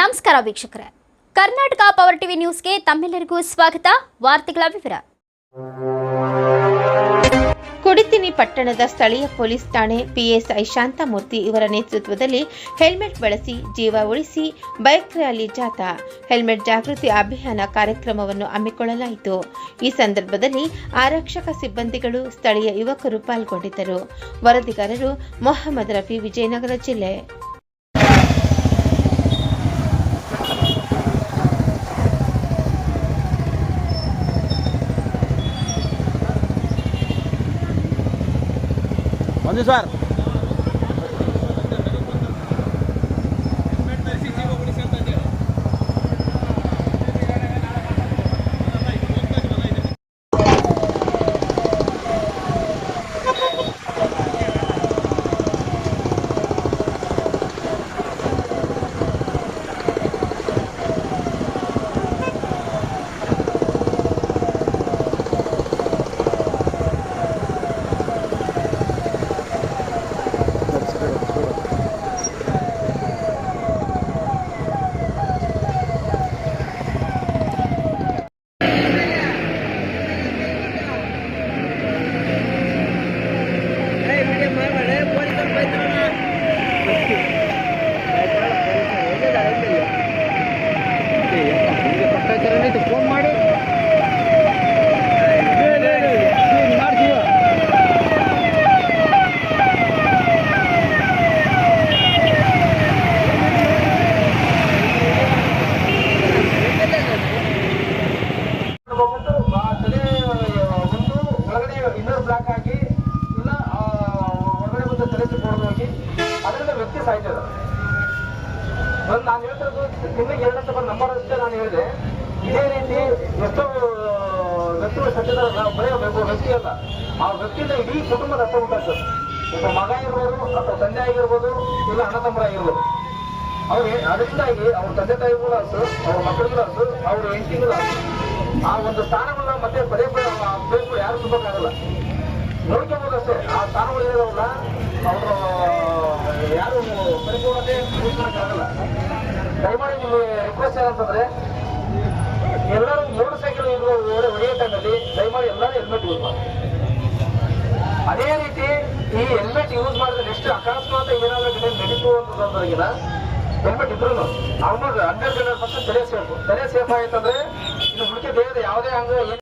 ನಮಸ್ಕಾರ ವೀಕ್ಷಕರೇ. Karnataka power TV ನ್ಯೂಸ್ಗೆ ತಮ್ಮೆಲ್ಲರಿಗೂ ಸ್ವಾಗತ. ವಾರ್ತೆಗಳ ವಿವರ. ಕುಡಿತಿನಿ ಪಟ್ಟಣದ ಸ್ಥಳೀಯ ಪೊಲೀಸ್ ಠಾಣೆ ಪಿಎಸ್ಐ ಶಾಂತಮೂರ್ತಿ ಇವರ ನೇತೃತ್ವದಲ್ಲಿ ಹೆಲ್ಮೆಟ್ ಬಳಸಿ ಜೀವ ಉಳಿಸಿ ಬೈಕ್ ರ್ಯಾಲಿ ಜಾಥಾ. ಹೆಲ್ಮೆಟ್ ಜಾಗೃತಿ ಅಭಿಯಾನ ಕಾರ್ಯಕ್ರಮವನ್ನು ಹಮ್ಮಿಕೊಳ್ಳಲಾಯಿತು. ಈ ಸಂದರ್ಭದಲ್ಲಿ ಆರಕ್ಷಕ ಸಿಬ್ಬಂದಿಗಳು ಸ್ಥಳೀಯ ಯುವಕರು ಪಾಲ್ಗೊಂಡಿದ್ದರು. ವರದಿಗಾರರು ಮೊಹಮ್ಮದ್ ರಫಿ ವಿಜಯನಗರ ಜಿಲ್ಲೆ. This? ವ್ಯಕ್ತಿ ಸಾಯ್ತದ ಒಂದು ನಾನು ಹೇಳ್ತಿರೋದು ತಿಂಗಳಿಗೆ ಎರಡನೇ ಬಂದು ನಂಬರ್ ಅಷ್ಟೇ ನಾನು ಹೇಳಿದೆ ಇದೇ ರೀತಿ ಎಷ್ಟೋ ವ್ಯಕ್ತಿಗಳು ಸತ್ಯದ ಬರೀ ಒಬ್ಬ ವ್ಯಕ್ತಿ ಅಲ್ಲ ಆ ವ್ಯಕ್ತಿಯಿಂದ ಇಡೀ ಕುಟುಂಬದ ಅರ್ಥ ಉಂಟಾಗ್ತದೆ ಒಬ್ಬ ಮಗ ಇರ್ಬೋದು ಅಥವಾ ತಂದೆ ಆಗಿರ್ಬೋದು ಇಲ್ಲ ಅಣ್ಣ ತಮ್ಮರ ಆಗಿರ್ಬೋದು ಅವ್ರಿಗೆ ಅದರಿಂದಾಗಿ ಅವ್ರ ತಂದೆ ತಾಯಿಗಳು ಅಂತ ಅವ್ರ ಮಕ್ಕಳಿಗೂ ಅಸು ಅವ್ರ ಹೆಂಡತಿಗಳು ಆ ಒಂದು ಸ್ಥಾನವನ್ನ ಮತ್ತೆ ಪದೇ ಪದೇ ಆ ಪ್ಲೇಸ್ಗಳು ಯಾರು ತುಂಬಕ್ಕಾಗಲ್ಲ ನೋಡ್ಕೋಬಹುದು ಅಷ್ಟೇ ಆ ಸ್ಥಾನಗಳು ಇರೋಲ್ಲ ಅವರು ಯಾರು ಪರಿಪೂರ್ಣತೆ ಆಗಲ್ಲ ದಯಮಾಡಿ ನಿಮಗೆ ರಿಕ್ವೆಸ್ಟ್ ಏನಂತಂದ್ರೆ ಎಲ್ಲರೂ ಮೋಟರ್ ಸೈಕಲ್ ಇರುವ ಒಳ್ಳೆಯ ಟೈಮಲ್ಲಿ ದಯಮಾಡಿ ಎಲ್ಲರೂ ಹೆಲ್ಮೆಟ್ ಯೂಸ್ ಮಾಡಿ ಅದೇ ರೀತಿ ಈ ಹೆಲ್ಮೆಟ್ ಯೂಸ್ ಮಾಡಿದ್ರೆ ನೆಕ್ಸ್ಟ್ ಅಕಸ್ಮಾತ್ ಏನಾದ್ರೂ ಕಡೆ ನಡೀತು ಅಂತಂದ್ರಗಿನ ಹೆಲ್ಮೆಟ್ ಇದ್ರು ಆಲ್ಮೋಸ್ಟ್ ಹಂಡ್ರೆಡ್ ಹಂಡ್ರೆಡ್ ಪರ್ಸೆಂಟ್ ತಲೆ ಸೇಫ್ ತಲೆ ಸೇಫ್ ಆಯ್ತಂದ್ರೆ ಇದು ಹುಡುಕಿ ದೇಹದ ಯಾವುದೇ ಅಂಗ